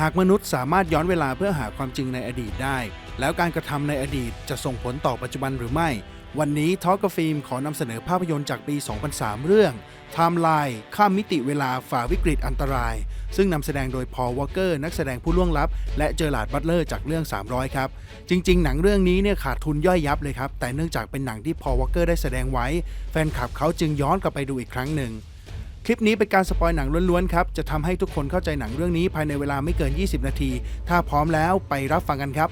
หากมนุษย์สามารถย้อนเวลาเพื่อหาความจริงในอดีตได้ แล้วการกระทำในอดีตจะส่งผลต่อปัจจุบันหรือไม่ วันนี้ทอ l กฟิล์มขอนำเสนอภาพยนตร์จากปี 2003 เรื่องไทม์ไลน์ข้ามมิติเวลาฝ่าวิกฤตอันตราย ซึ่งนำแสดงโดยพอลวอลเกอร์ นักแสดงผู้ล่วงลับ และเจอร์ลาร์ดบัตเลอร์จากเรื่อง 300 ครับ จริง ๆ หนังเรื่องนี้เนี่ยขาดทุนย่อยยับเลยครับ แต่เนื่องจากเป็นหนังที่พอลวอลเกอร์ได้แสดงไว้ แฟนคลับเขาจึงย้อนกลับไปดูอีกครั้งหนึ่ง คลิปนี้เป็นการสปอยหนังล้วนๆครับ จะทำให้ทุกคนเข้าใจหนังเรื่องนี้ภายในเวลาไม่เกิน 20 นาที ถ้าพร้อมแล้วไปรับฟังกันครับ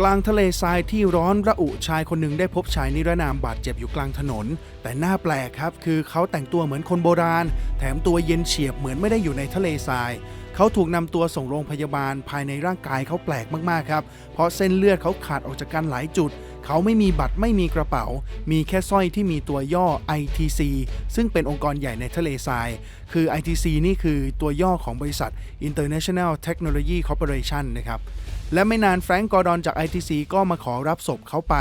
กลางทะเลทรายที่ร้อนระอุชายคนหนึ่งได้พบชายนิรนามบาดเจ็บอยู่กลางถนน แต่หน้าแปลกครับ คือเขาแต่งตัวเหมือนคนโบราณ แถมตัวเย็นเฉียบเหมือนไม่ได้อยู่ในทะเลทราย เขาถูกนำตัวส่งโรงพยาบาลภายในร่างกายเขาแปลกมากๆครับ เพราะเส้นเลือดเขาขาดออกจากกันหลายจุด เขาไม่มีบัตรไม่มีกระเป๋า มีแค่สร้อยที่มีตัวย่อ ITC ซึ่งเป็นองค์กรใหญ่ในทะเลทราย คือ ITC นี่คือตัวย่อของบริษัท International Technology Corporation นะครับ และไม่นานแฟรงก์กอร์ดอนจาก ITC ก็มาขอรับศพเขาไป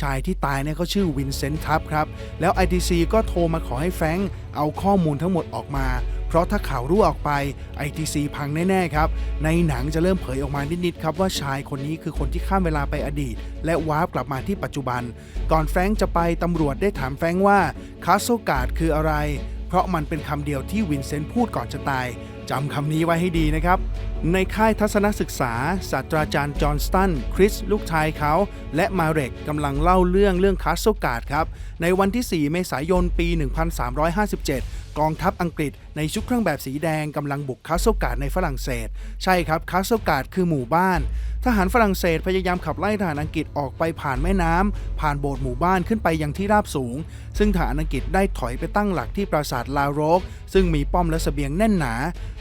ชายที่ตายเนี่ยเขาชื่อวินเซนต์ทับครับ แล้ว ITC ก็โทรมาขอให้แฟรงก์เอาข้อมูลทั้งหมดออกมา เพราะถ้าข่าวรั่วออกไป ITC พังแน่ ๆ ครับ ในหนังจะเริ่มเผยออกมานิด ๆ ครับ ว่าชายคนนี้คือคนที่ข้ามเวลาไปอดีต และวาร์ปกลับมาที่ปัจจุบัน ก่อนแฟรงก์จะไปตำรวจได้ถามแฟรงก์ว่าคาสโซการ์ดคืออะไร เพราะมันเป็นคำเดียวที่วินเซนต์พูดก่อนจะตาย จำคำนี้ไว้ให้ดีนะครับ ในค่ายทัศนศึกษา ศาสตราจารย์จอห์นสตัน คริส ลูกชายเขา และมาเร็กกำลังเล่าเรื่องเรื่องคาสโซกาดครับ ในวันที่ 4 เมษายนปี 1357กองทัพอังกฤษในชุดเครื่องแบบสีแดงกำลังบุกคาสโซการ์ดในฝรั่งเศส ใช่ครับคาสโซการ์ดคือหมู่บ้าน ทหารฝรั่งเศสพยายามขับไล่ทหารอังกฤษออกไปผ่านแม่น้ำผ่านโบสถ์หมู่บ้านขึ้นไปยังที่ราบสูง ซึ่งทหารอังกฤษได้ถอยไปตั้งหลักที่ปราสาทลาโรก ซึ่งมีป้อมและเสบียงแน่นหนา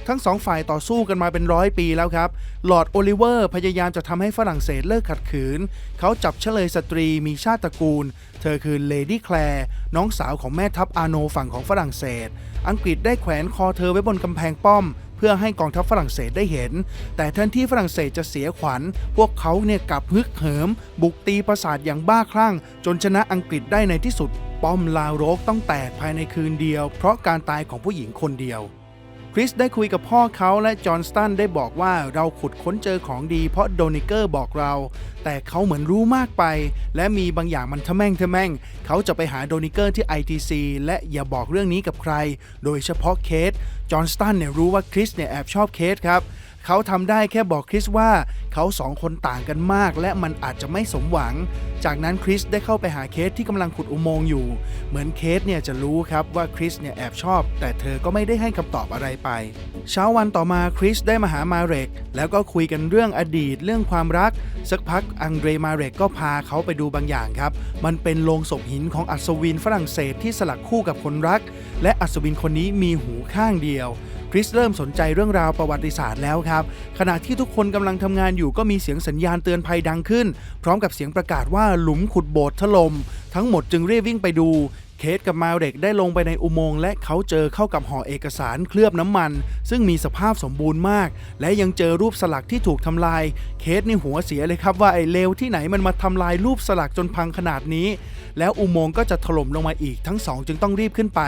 ทั้งสองฝ่ายต่อสู้กันมาเป็นร้อยปีแล้วครับลอร์ดโอลิเวอร์พยายามจะทำให้ฝรั่งเศสเลิกขัดขืน เขาจับเฉลยสตรีมีชาติตระกูลเธอคือเลดี้แคลร์น้องสาวของแม่ทัพอาโนฝั่งของฝรั่งเศส อังกฤษได้แขวนคอเธอไว้บนกำแพงป้อม เพื่อให้กองทัพฝรั่งเศสได้เห็น แต่แทนที่ฝรั่งเศสจะเสียขวัญ พวกเขาเนี่ยกลับฮึกเหิม บุกตีปราสาทอย่างบ้าคลั่ง จนชนะอังกฤษได้ในที่สุด ป้อมลาโรกต้องแตกภายในคืนเดียว เพราะการตายของผู้หญิงคนเดียว ริสได้คุยกับพ่อเขาและจอห์นสตันได้บอกว่าเราขุดค้นเจอของดีเพราะโดนิเกอร์บอกเรา แต่เขาเหมือนรู้มากไป และมีบางอย่างมันทะแม่งทะแม่ง เขาจะไปหาโดนิเกอร์ที่ ITC และอย่าบอกเรื่องนี้กับใคร โดยเฉพาะเคสจอห์นสตันเนี่ยรู้ว่าคริสเนี่ยแอบชอบเคสครับ เขาทำได้แค่บอกคริสว่าเขาสองคนต่างกันมาก และมันอาจจะไม่สมหวัง จากนั้นคริสได้เข้าไปหาเคสที่กำลังขุดอุโมงค์อยู่ เหมือนเคสเนี่ยจะรู้ครับว่าคริสเนี่ยแอบชอบ แต่เธอก็ไม่ได้ให้คำตอบอะไรไป เช้าวันต่อมาคริสได้มาหามาเรก แล้วก็คุยกันเรื่องอดีตเรื่องความรัก สักพักอังเดรมาเรกก็พาเขาไปดูบางอย่างครับ มันเป็นโลงศพหินของอัศวินฝรั่งเศสที่สลักคู่กับคนรัก และอัศวินคนนี้มีหูข้างเดียว คริสเริ่มสนใจเรื่องราวประวัติศาสตร์แล้วครับ ขณะที่ทุกคนกำลังทำงานอยู่ก็มีเสียงสัญญาณเตือนภัยดังขึ้น พร้อมกับเสียงประกาศว่าหลุมขุดโบสถ์ถล่มทั้งหมดจึงรีบวิ่งไปดู เคสกับมาเร็กได้ลงไปในอุโมงค์และเขาเจอเข้ากับห่อเอกสารเคลือบน้ำมัน ซึ่งมีสภาพสมบูรณ์มาก และยังเจอรูปสลักที่ถูกทำลาย เคสนี่หัวเสียเลยครับว่าไอ้เลวที่ไหนมันมาทำลายรูปสลักจนพังขนาดนี้ แล้วอุโมงค์ก็จะถล่มลงมาอีกทั้งสองจึงต้องรีบขึ้นไป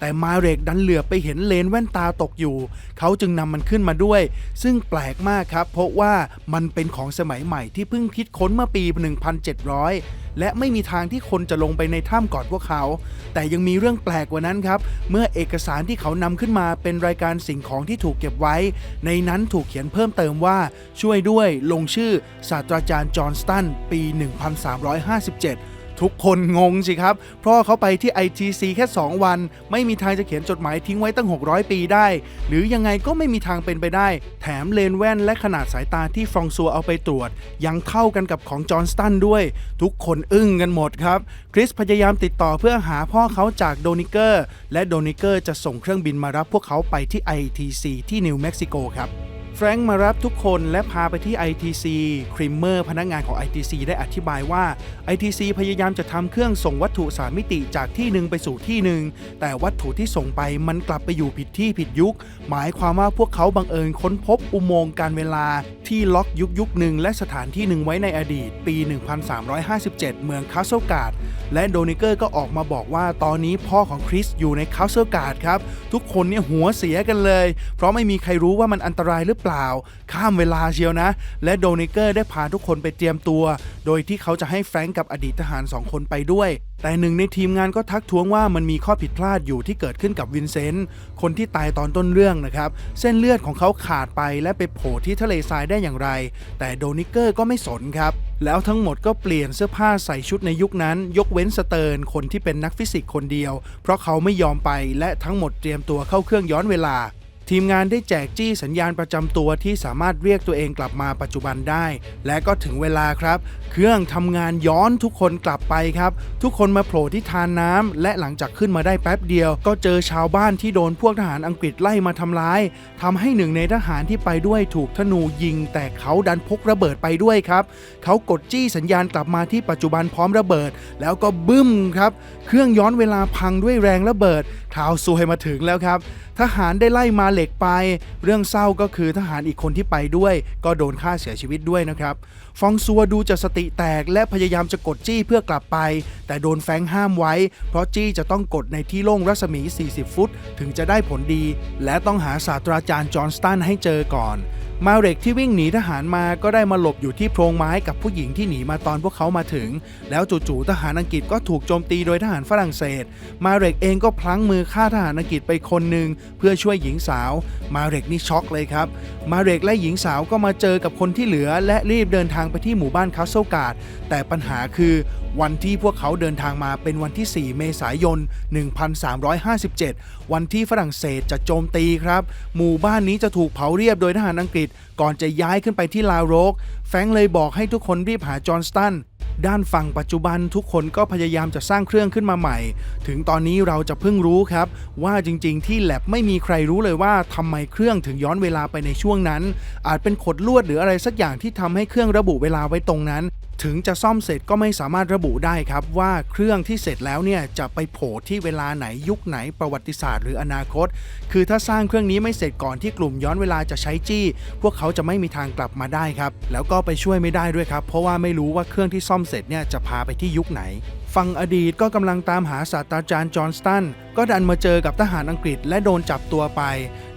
แต่มาเร็กดันเหลือไปเห็นเลนแว่นตาตกอยู่ เขาจึงนำมันขึ้นมาด้วย ซึ่งแปลกมากครับ เพราะว่ามันเป็นของสมัยใหม่ที่เพิ่งคิดค้นเมื่อปี 1700 และไม่มีทางที่คนจะลงไปในถ้ำก่อนพวกเขา แต่ยังมีเรื่องแปลกกว่านั้นครับ เมื่อเอกสารที่เขานำขึ้นมาเป็นรายการสิ่งของที่ถูกเก็บไว้ ในนั้นถูกเขียนเพิ่มเติมว่าช่วยด้วยลงชื่อศาสตราจารย์จอห์นสตันปี 1357 ทุกคนงงสิครับ เพราะเขาไปที่ ITC แค่ 2 วัน ไม่มีทางจะเขียนจดหมายทิ้งไว้ตั้ง 600 ปีได้ หรือยังไงก็ไม่มีทางเป็นไปได้ แถมเลนแว่นและขนาดสายตาที่ฟรองซัวเอาไปตรวจ ยังเท่ากันกับของจอห์นสตันด้วย ทุกคนอึ้งกันหมดครับ คริสพยายามติดต่อเพื่อหาพ่อเขาจากโดนิเกอร์ และโดนิเกอร์จะส่งเครื่องบินมารับพวกเขาไปที่ ITC ที่นิวเม็กซิโกครับ ฟรงค์มารับทุกคนและพาไปที่ ITC คริมเมอร์พนักงานของ ITC ได้อธิบายว่า ITC พยายามจะทำเครื่องส่งวัตถุสามมิติจากที่หนึ่งไปสู่ที่หนึ่ง แต่วัตถุที่ส่งไปมันกลับไปอยู่ผิดที่ผิดยุค หมายความว่าพวกเขาบังเอิญค้นพบอุโมงค์การเวลาที่ล็อกยุคยุคหนึ่งและสถานที่หนึ่งไว้ในอดีต ปี 1357 เมืองคาสเซิลการ์ดและโดนิเกอร์ก็ออกมาบอกว่าตอนนี้พ่อของคริสอยู่ในคาสเซิลการ์ดครับ ทุกคนเนี่ยหัวเสียกันเลย เพราะไม่มีใครรู้ว่ามันอันตรายหรือเปล่าล่า ข้ามเวลาเชียวนะ และโดนิเกอร์ได้พาทุกคนไปเตรียมตัว โดยที่เขาจะให้แฟรงก์กับอดีตทหารสองคนไปด้วย แต่หนึ่งในทีมงานก็ทักท้วงว่ามันมีข้อผิดพลาดอยู่ที่เกิดขึ้นกับวินเซนต์คนที่ตายตอนต้นเรื่องนะครับ เส้นเลือดของเขาขาดไปและไปโผล่ที่ทะเลทรายได้อย่างไร แต่โดนิเกอร์ก็ไม่สนครับแล้วทั้งหมดก็เปลี่ยนเสื้อผ้าใส่ชุดในยุคนั้น ยกเว้นสเติร์นคนที่เป็นนักฟิสิกส์คนเดียว เพราะเขาไม่ยอมไปและทั้งหมดเตรียมตัวเข้าเครื่องย้อนเวลา ทีมงานได้แจกจี้สัญญาณประจำตัวที่สามารถเรียกตัวเองกลับมาปัจจุบันได้ และก็ถึงเวลาครับ เครื่องทำงานย้อนทุกคนกลับไปครับ ทุกคนมาโผล่ที่ทานน้ำและหลังจากขึ้นมาได้แป๊บเดียว ก็เจอชาวบ้านที่โดนพวกทหารอังกฤษไล่มาทำร้ายทำให้หนึ่งในทหารที่ไปด้วยถูกธนูยิง แต่เขาดันพกระเบิดไปด้วยครับเขากดจี้สัญญาณกลับมาที่ปัจจุบันพร้อมระเบิด แล้วก็บึ้มครับ เครื่องย้อนเวลาพังด้วยแรงระเบิดข่าวซวยมาถึงแล้วครับทหารได้ไล่มาเหล็กไป เรื่องเศร้าก็คือทหารอีกคนที่ไปด้วย ก็โดนฆ่าเสียชีวิตด้วยนะครับ ฟองซัวดูจะสติแตกและพยายามจะกดจี้เพื่อกลับไป แต่โดนแฟงห้ามไว้ เพราะจี้จะต้องกดในที่โล่งรัศมี 40 ฟุต ถึงจะได้ผลดี และต้องหาศาสตราจารย์จอห์นสตันให้เจอก่อน มาเร็กที่วิ่งหนีทหารมาก็ได้มาหลบอยู่ที่โพรงไม้กับผู้หญิงที่หนีมาตอนพวกเขามาถึง แล้วจู่ๆทหารอังกฤษก็ถูกโจมตีโดยทหารฝรั่งเศส มาเร็กเองก็พลั้งมือฆ่าทหารอังกฤษไปคนหนึ่งเพื่อช่วยหญิงสาว มาเร็กนี่ช็อกเลยครับ มาเร็กและหญิงสาวก็มาเจอกับคนที่เหลือ และรีบเดินทางไปที่หมู่บ้านคาสเซิลการ์ดแต่ปัญหาคือวันที่พวกเขาเดินทางมาเป็นวันที่ 4 เมษายน 1357 วันที่ฝรั่งเศสจะโจมตีครับ หมู่บ้านนี้จะถูกเผาเรียบโดยทหารอังกฤษก่อนจะย้ายขึ้นไปที่ลาโรก แฟรงค์เลยบอกให้ทุกคนรีบหาจอห์นสตัน ด้านฝั่งปัจจุบันทุกคนก็พยายามจะสร้างเครื่องขึ้นมาใหม่ ถึงตอนนี้เราจะเพิ่งรู้ครับ ว่าจริงๆ ที่แลบไม่มีใครรู้เลยว่าทำไมเครื่องถึงย้อนเวลาไปในช่วงนั้น อาจเป็นขดลวดหรืออะไรสักอย่างที่ทำให้เครื่องระบุเวลาไว้ตรงนั้น ถึงจะซ่อมเสร็จก็ไม่สามารถระบุได้ครับว่าเครื่องที่เสร็จแล้วเนี่ยจะไปโผล่ที่เวลาไหนยุคไหนประวัติศาสตร์หรืออนาคต คือถ้าสร้างเครื่องนี้ไม่เสร็จก่อนที่กลุ่มย้อนเวลาจะใช้จี้ พวกเขาจะไม่มีทางกลับมาได้ครับ แล้วก็ไปช่วยไม่ได้ด้วยครับ เพราะว่าไม่รู้ว่าเครื่องที่ซ่อมเสร็จเนี่ยจะพาไปที่ยุคไหนฝั่งอดีตก็กำลังตามหาศาสตราจารย์จอห์นสตัน ก็ดันมาเจอกับทหารอังกฤษและโดนจับตัวไป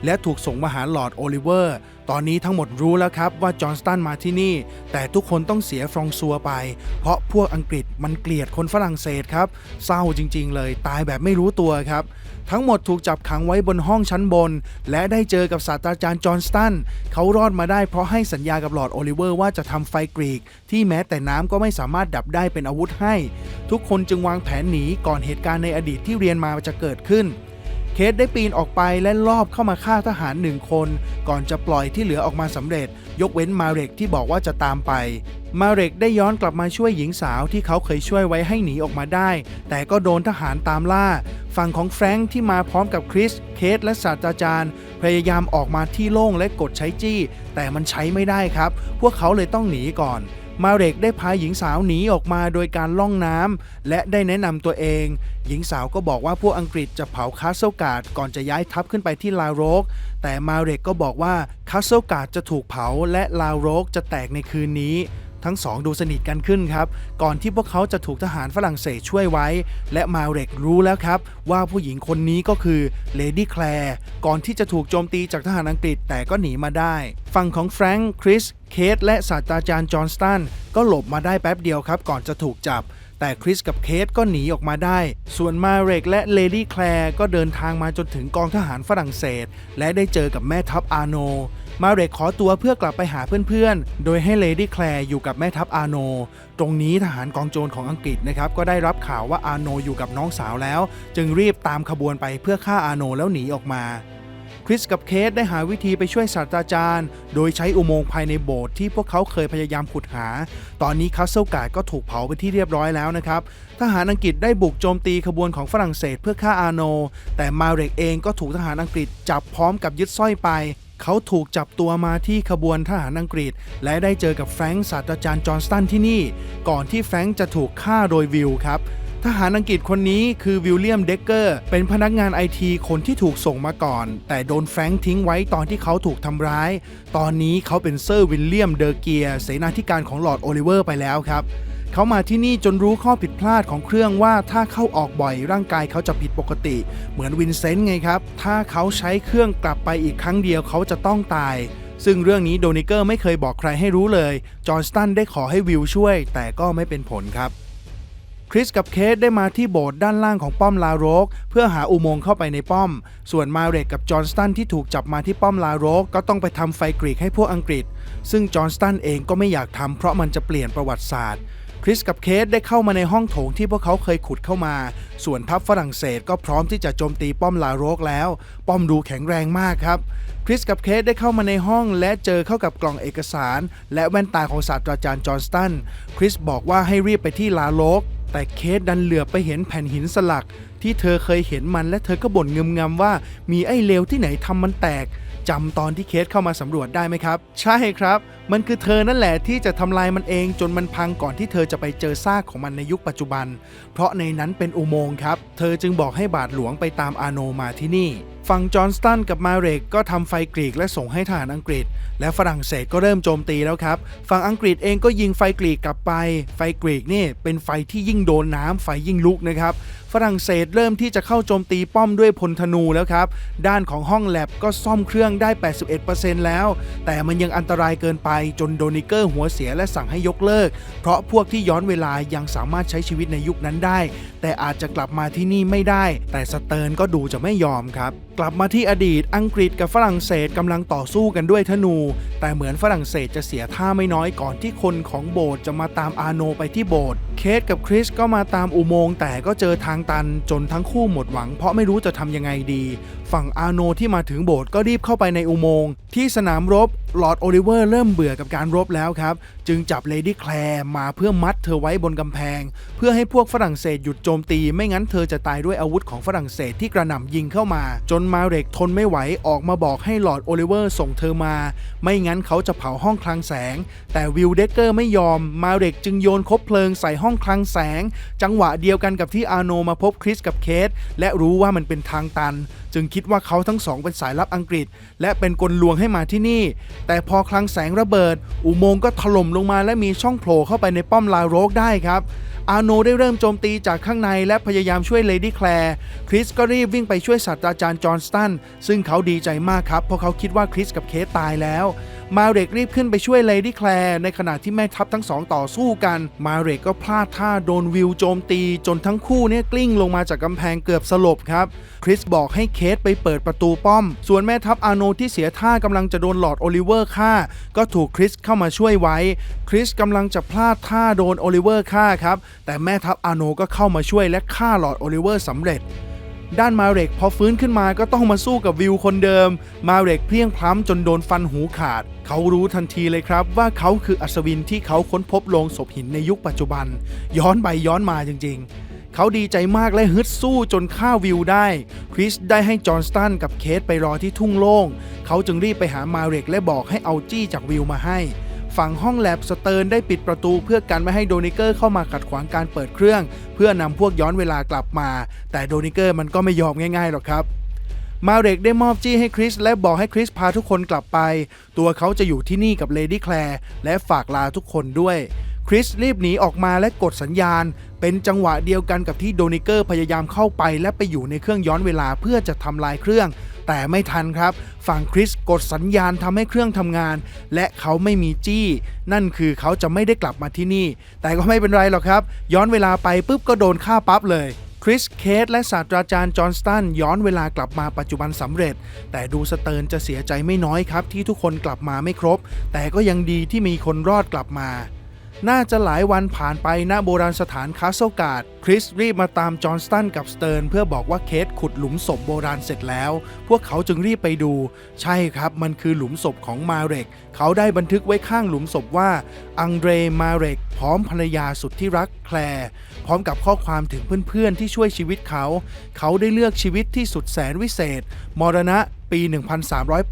และถูกส่งมาหาลอร์ดโอลิเวอร์ ตอนนี้ทั้งหมดรู้แล้วครับว่าจอห์นสตันมาที่นี่ แต่ทุกคนต้องเสียฟรองซัวไป เพราะพวกอังกฤษมันเกลียดคนฝรั่งเศสครับ เศร้าจริง ๆ เลย ตายแบบไม่รู้ตัวครับ ทั้งหมดถูกจับขังไว้บนห้องชั้นบน และได้เจอกับศาสตราจารย์จอห์นสตันเขารอดมาได้เพราะให้สัญญากับหลอร์ดโอลิเวอร์ว่าจะทำไฟกรีก ที่แม้แต่น้ำก็ไม่สามารถดับได้เป็นอาวุธให้ ทุกคนจึงวางแผนหนีก่อนเหตุการณ์ในอดีตที่เรียนมาจะเกิดขึ้น เคสได้ปีนออกไปและลอบเข้ามาฆ่าทหารหนึ่งคน ก่อนจะปล่อยที่เหลือออกมาสำเร็จ ยกเว้นมาเร็กที่บอกว่าจะตามไป มาเร็กได้ย้อนกลับมาช่วยหญิงสาวที่เขาเคยช่วยไว้ให้หนีออกมาได้ แต่ก็โดนทหารตามล่า ฝั่งของแฟรงค์ที่มาพร้อมกับคริส เคสและศาสตราจารย์ พยายามออกมาที่โล่งและกดใช้จี้ แต่มันใช้ไม่ได้ครับ พวกเขาเลยต้องหนีก่อน มาเร็กได้พาหญิงสาวหนีออกมาโดยการล่องน้ำและได้แนะนำตัวเอง หญิงสาวก็บอกว่าพวกอังกฤษจะเผาคาสเซิลการ์ดก่อนจะย้ายทัพขึ้นไปที่ลาโรก แต่มาเร็กก็บอกว่าคาสเซิลการ์ดจะถูกเผาและลาโรกจะแตกในคืนนี้ ทั้งสองดูสนิทกันขึ้นครับ ก่อนที่พวกเขาจะถูกทหารฝรั่งเศสช่วยไว้ และมาเร็กรู้แล้วครับ ว่าผู้หญิงคนนี้ก็คือเลดี้แคลร์ก่อนที่จะถูกโจมตีจากทหารอังกฤษแต่ก็หนีมาได้ ฝั่งของแฟรงค์คริสเคทและศาสตราจารย์จอห์นสตันก็หลบมาได้แป๊บเดียวครับ ก่อนจะถูกจับ แต่คริสกับเคทก็หนีออกมาได้ ส่วนมาเร็กและเลดี้แคลร์ก็เดินทางมาจนถึงกองทหารฝรั่งเศส และได้เจอกับแม่ทัพอาโน มาเร็กขอตัวเพื่อกลับไปหาเพื่อนๆ โดยให้เลดี้แคลร์อยู่กับแม่ทัพอาโน ตรงนี้ทหารกองโจรของอังกฤษนะครับก็ได้รับข่าวว่าอาโนอยู่กับน้องสาวแล้ว จึงรีบตามขบวนไปเพื่อฆ่าอาโนแล้วหนีออกมา คริสกับเคสได้หาวิธีไปช่วยศาสตราจารย์ โดยใช้อุโมงค์ภายในโบสถ์ที่พวกเขาเคยพยายามขุดหา ตอนนี้คาสเซิลการ์ดก็ถูกเผาไปที่เรียบร้อยแล้วนะครับ ทหารอังกฤษได้บุกโจมตีขบวนของฝรั่งเศสเพื่อฆ่าอาโน แต่มาเรกเองก็ถูกทหารอังกฤษจับพร้อมกับยึดสร้อยไป เขาถูกจับตัวมาที่ขบวนทหารอังกฤษ และได้เจอกับแฟรงค์ศาสตราจารย์จอห์นสตันที่นี่ ก่อนที่แฟรงค์จะถูกฆ่าโดยวิลครับ ทหารอังกฤษคนนี้คือวิลเลียมเดกเกอร์ เป็นพนักงานไอทีคนที่ถูกส่งมาก่อน แต่โดนแฟรงค์ทิ้งไว้ตอนที่เขาถูกทำร้าย ตอนนี้เขาเป็นเซอร์วิลเลียมเดอร์เกียร์เสนาธิการของลอร์ดโอลิเวอร์ไปแล้วครับเขามาที่นี่จนรู้ข้อผิดพลาดของเครื่องว่าถ้าเข้าออกบ่อยร่างกายเขาจะผิดปกติ เหมือนวินเซนต์ไงครับ ถ้าเขาใช้เครื่องกลับไปอีกครั้งเดียวเขาจะต้องตายซึ่งเรื่องนี้โดนิเกอร์ไม่เคยบอกใครให้รู้เลย จอห์นสตันได้ขอให้วิลช่วย แต่ก็ไม่เป็นผลครับ คริสกับเคสได้มาที่โบสถ์ด้านล่างของป้อมลาโรก เพื่อหาอุโมงค์เข้าไปในป้อม ส่วนมาเรกกับจอห์นสตันที่ถูกจับมาที่ป้อมลาโรกก็ต้องไปทำไฟกรีกให้พวกอังกฤษ ซึ่งจอห์นสตันเองก็ไม่อยากทำเพราะมันจะเปลี่ยนประวัติศาสตร์คริสกับเคสได้เข้ามาในห้องโถงที่พวกเขาเคยขุดเข้ามา ส่วนทัพฝรั่งเศสก็พร้อมที่จะโจมตีป้อมลาโรกแล้ว ป้อมดูแข็งแรงมากครับ คริสกับเคสได้เข้ามาในห้องและเจอเข้ากับกล่องเอกสาร และแว่นตาของศาสตราจารย์จอห์นสตัน คริสบอกว่าให้รีบไปที่ลาโรก แต่เคสดันเหลือไปเห็นแผ่นหินสลัก ที่เธอเคยเห็นมันและเธอก็บ่นงึมงำว่า มีไอ้เลวที่ไหนทำมันแตกจำตอนที่เคสเข้ามาสำรวจได้ไหมครับ ใช่ครับ มันคือเธอนั่นแหละที่จะทำลายมันเองจนมันพังก่อนที่เธอจะไปเจอซากของมันในยุคปัจจุบัน เพราะในนั้นเป็นอุโมงค์ครับ เธอจึงบอกให้บาทหลวงไปตามอาโนมาที่นี่ ฝั่งจอห์นสตันกับมาเรกก็ทำไฟกรีกและส่งให้ทหารอังกฤษ และฝรั่งเศสก็เริ่มโจมตีแล้วครับฝั่งอังกฤษเองก็ยิงไฟกรีกกลับไป ไฟกรีกนี่เป็นไฟที่ยิ่งโดนน้ำไฟยิ่งลุกนะครับฝรั่งเศสเริ่มที่จะเข้าโจมตีป้อมด้วยพลธนูแล้วครับ ด้านของห้องแลบก็ซ่อมเครื่องได้ 81%แล้ว แต่มันยังอันตรายเกินไปจนโดนิเกอร์หัวเสียและสั่งให้ยกเลิก เพราะพวกที่ย้อนเวลายังสามารถใช้ชีวิตในยุคนั้นได้ แต่อาจจะกลับมาที่นี่ไม่ได้ แต่สเติร์นก็ดูจะไม่ยอมครับกลับมาที่อดีตอังกฤษกับฝรั่งเศสกำลังต่อสู้กันด้วยธนู แต่เหมือนฝรั่งเศสจะเสียท่าไม่น้อยก่อนที่คนของโบสถ์จะมาตามอาโนไปที่โบสถ์เคสกับคริสก็มาตามอุโมงค์แต่ก็เจอทางตันจนทั้งคู่หมดหวัง เพราะไม่รู้จะทำยังไงดี ฝั่งอาโนที่มาถึงโบสถ์ก็รีบเข้าไปในอุโมงค์ที่สนามรบลอร์ดโอลิเวอร์เริ่มเบื่อกับการรบแล้วครับ จึงจับเลดี้แคลร์มาเพื่อมัดเธอไว้บนกำแพง เพื่อให้พวกฝรั่งเศสหยุดโจมตี ไม่งั้นเธอจะตายด้วยอาวุธของฝรั่งเศสที่กระหน่ำยิงเข้ามา จนมาเรกทนไม่ไหวออกมาบอกให้หลอร์ดโอลิเวอร์ส่งเธอมา ไม่งั้นเขาจะเผาห้องคลังแสง แต่วิลเดกเกอร์ไม่ยอม มาเรกจึงโยนคบเพลิงใส่ห้องคลังแสง จังหวะเดียวกันกับที่อาโนมาพบคริสกับเคสและรู้ว่ามันเป็นทางตัน จึงคิดว่าเขาทั้งสองเป็นสายลับอังกฤษ และเป็นกลลวงให้มาที่นี่ แต่พอคลังแสงระเบิด อุโมงค์ก็ถล่มลงมาและมีช่องโผล่เข้าไปในป้อมลาโรกได้ครับ อาโนได้เริ่มโจมตีจากข้างในและพยายามช่วยเลดี้แคลร์คริสก็รีบวิ่งไปช่วยศาสตราจารย์จอห์นสตันซึ่งเขาดีใจมากครับเพราะเขาคิดว่าคริสกับเคสตายแล้วมาเรกรีบขึ้นไปช่วยเลดี้แคลร์ในขณะที่แม่ทัพทั้งสองต่อสู้กัน มาเรกก็พลาดท่าโดนวิวโจมตี จนทั้งคู่เนี่ยกลิ้งลงมาจากกำแพงเกือบสลบครับ คริสบอกให้เคสไปเปิดประตูป้อม ส่วนแม่ทัพอาโนที่เสียท่ากำลังจะโดนหลอดโอลิเวอร์ฆ่า ก็ถูกคริสเข้ามาช่วยไว้ คริสกำลังจะพลาดท่าโดนโอลิเวอร์ฆ่าครับ แต่แม่ทัพอาโนก็เข้ามาช่วยและฆ่าหลอดโอลิเวอร์สำเร็จ ด้านมาเรกพอฟื้นขึ้นมาก็ต้องมาสู้กับวิวคนเดิม มาเรกเพลียงพล้ำจนโดนฟันหูขาด เขารู้ทันทีเลยครับว่าเขาคืออัศวินที่เขาค้นพบโลงศพหินในยุคปัจจุบัน ย้อนไปย้อนมาจริง ๆ เขาดีใจมากและฮึดสู้จนฆ่าวิวได้ คริสได้ให้จอห์นสตันกับเคสไปรอที่ทุ่งโล่ง เขาจึงรีบไปหามาเรกและบอกให้เอาจี้จากวิวมาให้ ฝั่งห้องแลบสเติร์นได้ปิดประตูเพื่อกันไม่ให้โดนิเกอร์เข้ามาขัดขวางการเปิดเครื่อง เพื่อนำพวกย้อนเวลากลับมา แต่โดนิเกอร์มันก็ไม่ยอมง่ายๆหรอกครับมาเรกได้มอบจี้ให้คริสและบอกให้คริสพาทุกคนกลับไป ตัวเขาจะอยู่ที่นี่กับเลดี้แคลร์และฝากลาทุกคนด้วย คริสรีบหนีออกมาและกดสัญญาณ เป็นจังหวะเดียวกันกับที่โดนิเกอร์พยายามเข้าไปและไปอยู่ในเครื่องย้อนเวลาเพื่อจะทำลายเครื่อง แต่ไม่ทันครับ ฝั่งคริสกดสัญญาณทำให้เครื่องทำงาน และเขาไม่มีจี้ นั่นคือเขาจะไม่ได้กลับมาที่นี่ แต่ก็ไม่เป็นไรหรอกครับ ย้อนเวลาไปปุ๊บก็โดนฆ่าปั๊บเลยคริส เคส และศาสตราจารย์ จอห์นสตัน ย้อนเวลากลับมาปัจจุบันสำเร็จ แต่ดูสเติร์นจะเสียใจไม่น้อยครับ ที่ทุกคนกลับมาไม่ครบ แต่ก็ยังดีที่มีคนรอดกลับมา น่าจะหลายวันผ่านไปณโบราณสถานคาสเซิลการ์ดคริสรีบมาตามจอห์นสตันกับสเติร์นเพื่อบอกว่าเคสขุดหลุมศพโบราณเสร็จแล้ว พวกเขาจึงรีบไปดู ใช่ครับมันคือหลุมศพของมาเรก เขาได้บันทึกไว้ข้างหลุมศพว่า อังเดรมาเรกพร้อมภรรยาสุดที่รักแคลร์พร้อมกับข้อความถึงเพื่อนๆที่ช่วยชีวิตเขา เขาได้เลือกชีวิตที่สุดแสนวิเศษ มรณะปี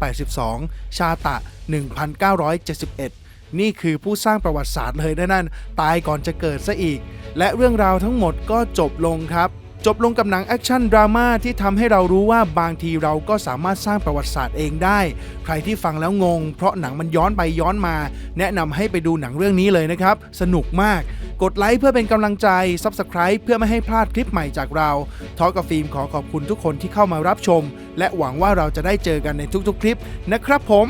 1382 ชาตะ 1971 นี่คือผู้สร้างประวัติศาสตร์เลยนะนั่นตายก่อนจะเกิดซะอีก และเรื่องราวทั้งหมดก็จบลงครับ จบลงกับหนังแอคชั่นดราม่าที่ทำให้เรารู้ว่าบางทีเราก็สามารถสร้างประวัติศาสตร์เองได้ ใครที่ฟังแล้วงง เพราะหนังมันย้อนไปย้อนมา แนะนำให้ไปดูหนังเรื่องนี้เลยนะครับ สนุกมากกดไลค์เพื่อเป็นกำลังใจ Subscribe เพื่อไม่ให้พลาดคลิปใหม่จากเราทอกับฟิล์มขอขอบคุณทุกคนที่เข้ามารับชม และหวังว่าเราจะได้เจอกันในทุกๆ คลิปนะครับผม